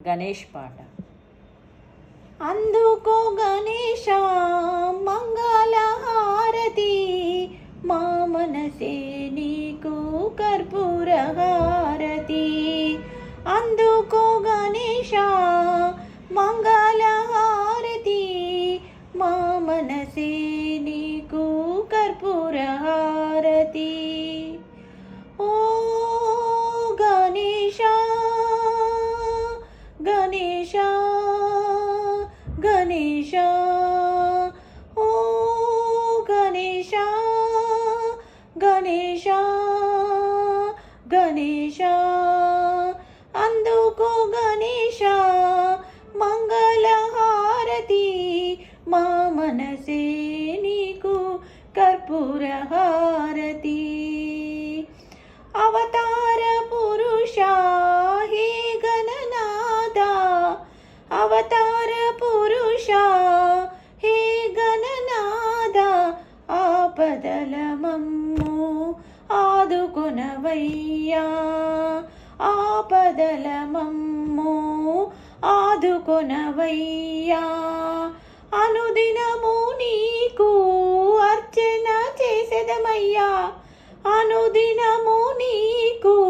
గణేష్ పాట. అందుకో గణేశ మంగళహారతి మా మనసే నీకు కర్పూర హారతి అందుకో గణేశ మంగళహారతి మా మనసే గణేశ ఓ గణేశ గణేశ గణేశ అందుకో గణేశ మంగళహారతి మా మనసే నీకు కర్పూర హారతి అవతార ఆపదల మమ్ము ఆదుకొనవయ్యా. ఆపదల ఆదుకొనవయ్యా. అనుదినము నీకు అర్చన చేసేదమయ్యా. అనుదినము నీకు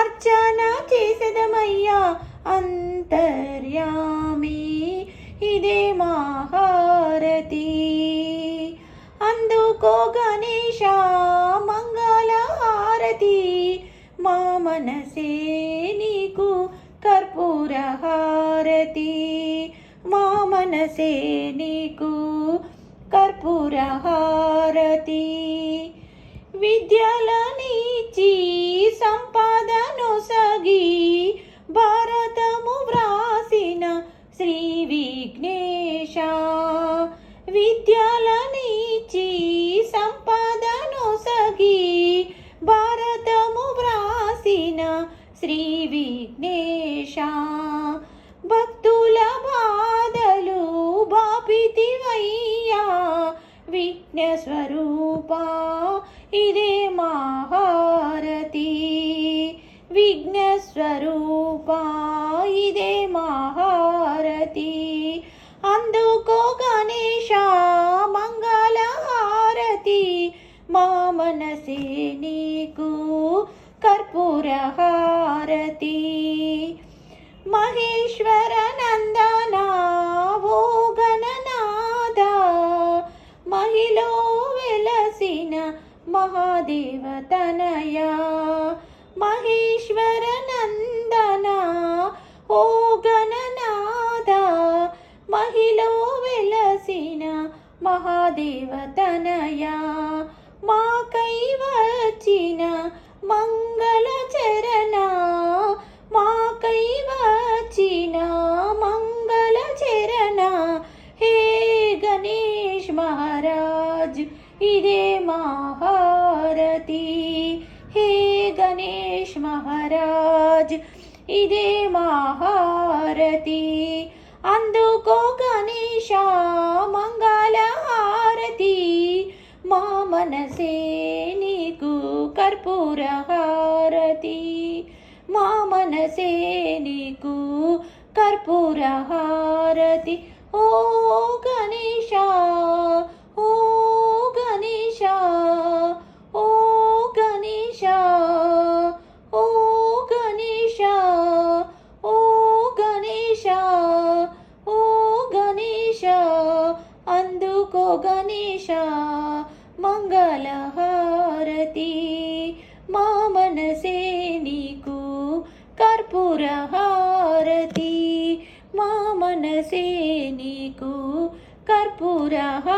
అర్చన చేసేదమయ్యా. అంతర్యామి ఇదే మహారతి. అందుకో గణేశ మంగళ హారతి. మా మనసే నీకు కర్పూర హారతి. మా మనసే నీకు కర్పూర హారతి. విద్యలనిచి సంపదను సగి భారతము వ్రాసిన శ్రీ విఘ్నేశ. విద్యలని శ్రీ విఘ్నేశ. భక్తుల బాధలు బాపితివయ్యా. విఘ్న స్వరూప ఇదే మహారతి. విఘ్న స్వరూప ఇదే మహారతి. అందుకో గణేశ మంగళహారతి. మా మనసే నీకు కర్పూర హారతి మహేశ్వర నందన ఓ గణనాద మహిలో వెలసిన మహాదేవ తనయ మహేశ్వర నందన ఓ మహారాజ్ ఇదే మహారతి హే గణేష్ మహారాజ్ ఇదే మహారతి అందుకో గణేశ మంగళ హారతి మా మనసే నీకు కర్పూర హారతి మా మనసే నీకు కర్పూర హారతి ఓ గణేశ ఓ గణేశ మంగళహారతి మా మనసే నీకు కర్పూరహారతి మా మనసే నీకు కర్పూరహారతి